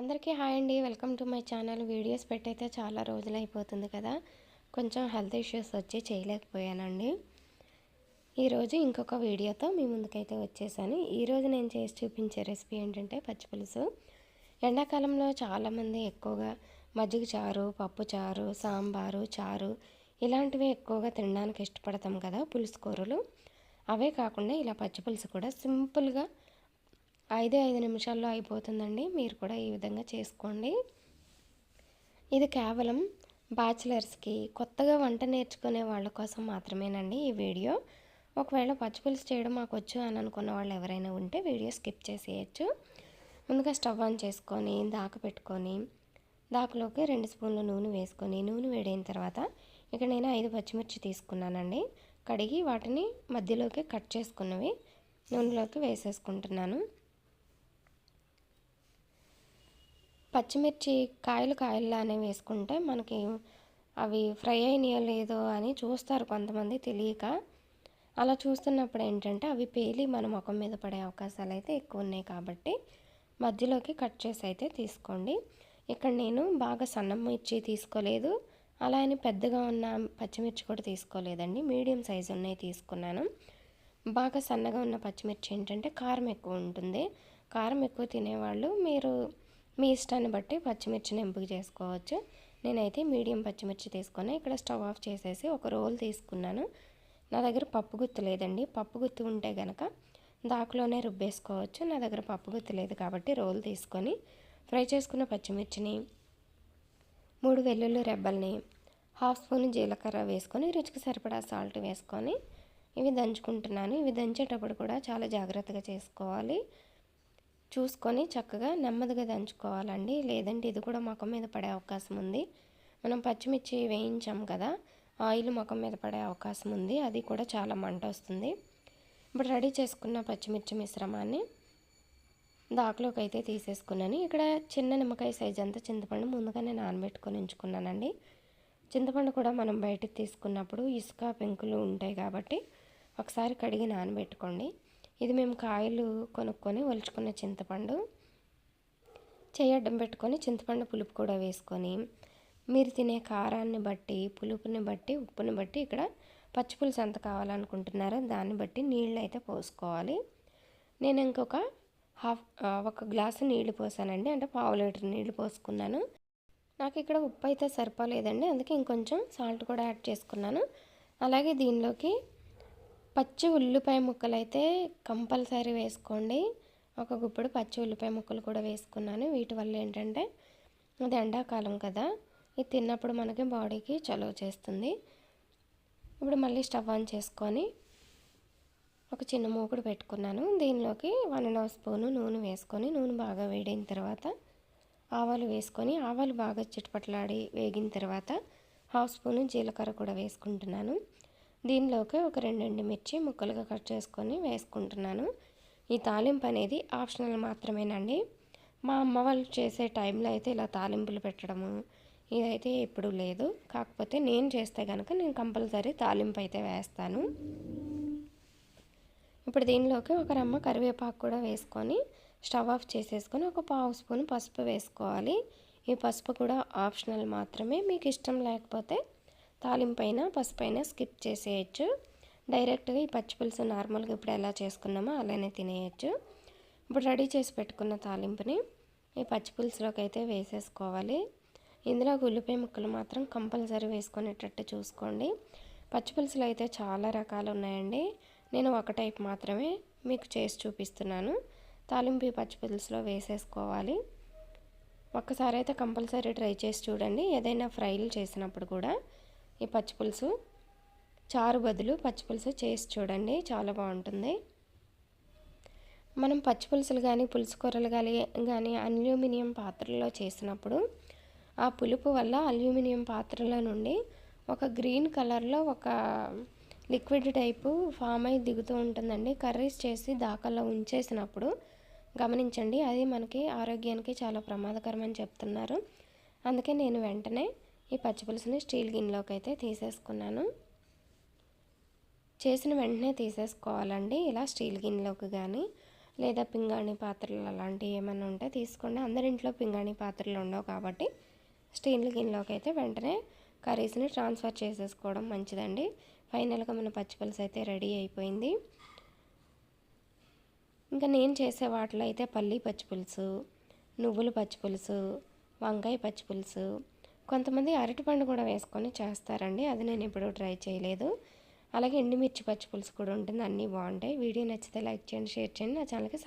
అందరికీ హాయ్ అండి. Welcome to my channel. Videos పెట్టయితే చాలా రోజులు అయిపోతుంది కదా. కొంచెం హెల్త్ ఇష్యూస్ వచ్చి చేయలేకపోయానండి. ఈరోజు ఇంకొక వీడియోతో మీ ముందుకైతే వచ్చేసాను. ఈరోజు నేను చేసి చూపించే రెసిపీ ఏంటంటే పచ్చిపులుసు ఎండాకాలంలో చాలామంది ఎక్కువగా మజ్జిగ చారు పప్పు చారు సాంబారు చారు ఇలాంటివి ఎక్కువగా తినడానికి ఇష్టపడతాం కదా పులుసు కూరలు. అవే కాకుండా ఇలా పచ్చిపులుసు కూడా సింపుల్గా ఐదే ఐదు నిమిషాల్లో అయిపోతుందండి. మీరు కూడా ఈ విధంగా చేసుకోండి. ఇది కేవలం బ్యాచిలర్స్కి కొత్తగా వంట నేర్చుకునే వాళ్ళ కోసం మాత్రమేనండి ఈ వీడియో. ఒకవేళ పచ్చిపులుసు చేయడం మాకు వచ్చు అని అనుకున్న వాళ్ళు ఎవరైనా ఉంటే వీడియో స్కిప్ చేసేయచ్చు. ముందుగా స్టవ్ ఆన్ చేసుకొని దాక పెట్టుకొని దాకలోకి రెండు స్పూన్ల నూనె వేసుకొని నూనె వేడైన తర్వాత ఇక్కడ నేను ఐదు పచ్చిమిర్చి తీసుకున్నానండి. కడిగి వాటిని మధ్యలోకి కట్ చేసుకున్నవి నూనెలోకి వేసేసుకుంటున్నాను. పచ్చిమిర్చి కాయలు కాయల్లానే వేసుకుంటే మనకి అవి ఫ్రై అయినాయో లేదో అని చూస్తారు కొంతమంది తెలియక. అలా చూస్తున్నప్పుడు ఏంటంటే అవి పేలి మన ముఖం మీద పడే అవకాశాలు అయితే ఎక్కువ ఉన్నాయి కాబట్టి మధ్యలోకి కట్ చేసి అయితే తీసుకోండి. ఇక్కడ నేను బాగా సన్నం మిర్చి తీసుకోలేదు. అలా అని పెద్దగా ఉన్న పచ్చిమిర్చి కూడా తీసుకోలేదండి. మీడియం సైజు ఉన్నాయి తీసుకున్నాను. బాగా సన్నగా ఉన్న పచ్చిమిర్చి ఏంటంటే కారం ఎక్కువ ఉంటుంది. కారం ఎక్కువ తినేవాళ్ళు మీరు మీ ఇష్టాన్ని బట్టి పచ్చిమిర్చిని ఎంపిక చేసుకోవచ్చు. నేనైతే మీడియం పచ్చిమిర్చి తీసుకొని ఇక్కడ స్టవ్ ఆఫ్ చేసేసి ఒక రోల్ తీసుకున్నాను. నా దగ్గర పప్పు గుత్తు లేదండి. పప్పు గుత్తు ఉంటే కనుక దాకులోనే రుబ్బేసుకోవచ్చు. నా దగ్గర పప్పు గుత్తు లేదు కాబట్టి రోల్ తీసుకొని ఫ్రై చేసుకున్న పచ్చిమిర్చిని మూడు వెల్లుల్లి రెబ్బల్ని హాఫ్ స్పూన్ జీలకర్ర వేసుకొని రుచికి సరిపడా సాల్ట్ వేసుకొని ఇవి దంచుకుంటున్నాను. ఇవి దంచేటప్పుడు కూడా చాలా జాగ్రత్తగా చేసుకోవాలి. చూసుకొని చక్కగా నెమ్మదిగా దంచుకోవాలండి. లేదంటే ఇది కూడా ముఖం మీద పడే అవకాశం ఉంది. మనం పచ్చిమిర్చి వేయించాం కదా ఆయిల్ ముఖం మీద పడే అవకాశం ఉంది. అది కూడా చాలా మంట వస్తుంది. ఇప్పుడు రెడీ చేసుకున్న పచ్చిమిర్చి మిశ్రమాన్ని దాకలోకి అయితే తీసేసుకున్నాను. ఇక్కడ చిన్న నిమ్మకాయ సైజ్ అంతా చింతపండు ముందుగానే నానబెట్టుకొని ఉంచుకున్నానండి. చింతపండు కూడా మనం బయటకు తీసుకున్నప్పుడు ఇసుక పెంకులు ఉంటాయి కాబట్టి ఒకసారి కడిగి నానబెట్టుకోండి. ఇది మేము కాయలు కొనుక్కొని ఒలుచుకున్న చింతపండు. చేయడం పెట్టుకొని చింతపండు పులుపు కూడా వేసుకొని మీరు తినే కారాన్ని బట్టి పులుపుని బట్టి ఉప్పుని బట్టి ఇక్కడ పచ్చిపులుసు ఎంత కావాలనుకుంటున్నారో దాన్ని బట్టి నీళ్ళు అయితే పోసుకోవాలి. నేను ఇంకొక హాఫ్ ఒక గ్లాసు నీళ్ళు పోసానండి అంటే పావు లీటర్ నీళ్ళు పోసుకున్నాను. నాకు ఇక్కడ ఉప్పు అయితే సరిపోలేదండి అందుకే ఇంకొంచెం సాల్ట్ కూడా యాడ్ చేసుకున్నాను. అలాగే దీనిలోకి పచ్చి ఉల్లిపాయ ముక్కలు అయితే కంపల్సరీ వేసుకోండి. ఒక గుప్పుడు పచ్చి ఉల్లిపాయ ముక్కలు కూడా వేసుకున్నాను. వీటి వల్ల ఏంటంటే అది ఎండాకాలం కదా. ఇది తిన్నప్పుడు మనకి బాడీకి చలువ చేస్తుంది. ఇప్పుడు మళ్ళీ స్టవ్ ఆన్ చేసుకొని ఒక చిన్న మూకుడు పెట్టుకున్నాను. దీనిలోకి వన్ అండ్ హాఫ్ స్పూను నూనె వేసుకొని నూనె బాగా వేడిన తర్వాత ఆవాలు వేసుకొని ఆవాలు బాగా చిటపట్లాడి వేగిన తర్వాత హాఫ్ స్పూను జీలకర్ర కూడా వేసుకుంటున్నాను. దీనిలోకి ఒక రెండు మిర్చి ముక్కలుగా కట్ చేసుకొని వేసుకుంటున్నాను. ఈ తాలింపు అనేది ఆప్షనల్ మాత్రమేనండి. మా అమ్మ వాళ్ళు చేసే టైంలో అయితే ఇలా తాలింపులు పెట్టడము ఇదైతే ఎప్పుడు లేదు. కాకపోతే నేను చేస్తే కనుక నేను కంపల్సరీ తాలింపు అయితే వేస్తాను. ఇప్పుడు దీనిలోకి ఒక రమ్మ కరివేపాకు కూడా వేసుకొని స్టవ్ ఆఫ్ చేసేసుకొని ఒక పావు స్పూన్ పసుపు వేసుకోవాలి. ఈ పసుపు కూడా ఆప్షనల్ మాత్రమే. మీకు ఇష్టం లేకపోతే తాలింపైన పసుపైన స్కిప్ చేసేయచ్చు. డైరెక్ట్గా ఈ పచ్చిపులుసు నార్మల్గా ఇప్పుడు ఎలా చేసుకున్నామో అలానే తినేయచ్చు. ఇప్పుడు రెడీ చేసి పెట్టుకున్న తాలింపుని ఈ పచ్చిపులుసులోకి అయితే వేసేసుకోవాలి. ఇందులో ఉల్లిపాయ ముక్కలు మాత్రం కంపల్సరీ వేసుకునేటట్టు చూసుకోండి. పచ్చిపులుసులు అయితే చాలా రకాలు ఉన్నాయండి. నేను ఒక టైప్ మాత్రమే మీకు చేసి చూపిస్తున్నాను. తాలింపు పచ్చిపులుసులో వేసేసుకోవాలి. ఒక్కసారి అయితే కంపల్సరీ ట్రై చేసి చూడండి. ఏదైనా ఫ్రైలు చేసినప్పుడు కూడా ఈ పచ్చిపులుసు చారు బదులు పచ్చిపులుసు చేసి చూడండి చాలా బాగుంటుంది. మనం పచ్చిపులుసులు కానీ పులుసు కూరలు కానీ కానీ అల్యూమినియం పాత్రలో చేసినప్పుడు ఆ పులుపు వల్ల అల్యూమినియం పాత్రల నుండి ఒక గ్రీన్ కలర్లో ఒక లిక్విడ్ టైపు ఫామ్ అయి దిగుతూ ఉంటుందండి. కర్రీస్ చేసి దాకల్లో ఉంచేసినప్పుడు గమనించండి అది మనకి ఆరోగ్యానికి చాలా ప్రమాదకరమని చెప్తున్నారు. అందుకే నేను వెంటనే ఈ పచ్చిపులుసుని స్టీల్ గిన్నెలోకి అయితే తీసేసుకున్నాను. చేసిన వెంటనే తీసేసుకోవాలండి. ఇలా స్టీల్ గిన్నెలోకి కానీ లేదా పింగాణి పాత్రలు అలాంటివి ఏమైనా ఉంటే తీసుకోండి. అందరింట్లో పింగాణి పాత్రలు ఉండవు కాబట్టి స్టీల్ గిన్నెలోకి అయితే వెంటనే కర్రీస్ని ట్రాన్స్ఫర్ చేసేసుకోవడం మంచిదండి. ఫైనల్గా మన పచ్చిపులుసు అయితే రెడీ అయిపోయింది. ఇంకా నేను చేసే వాటిలో అయితే పల్లి పచ్చిపులుసు నువ్వుల పచ్చిపులుసు వంకాయ పచ్చిపులుసు కొంతమంది అరటిపండు కూడా వేసుకొని చేస్తారండి. అది నేను ఇప్పుడు ట్రై చేయలేదు. అలాగే ఎండుమిర్చి పచ్చిపులుసు కూడా ఉంటుంది. అన్నీ బాగుంటాయి. వీడియో నచ్చితే లైక్ చేయండి షేర్ చేయండి. నా ఛానల్కి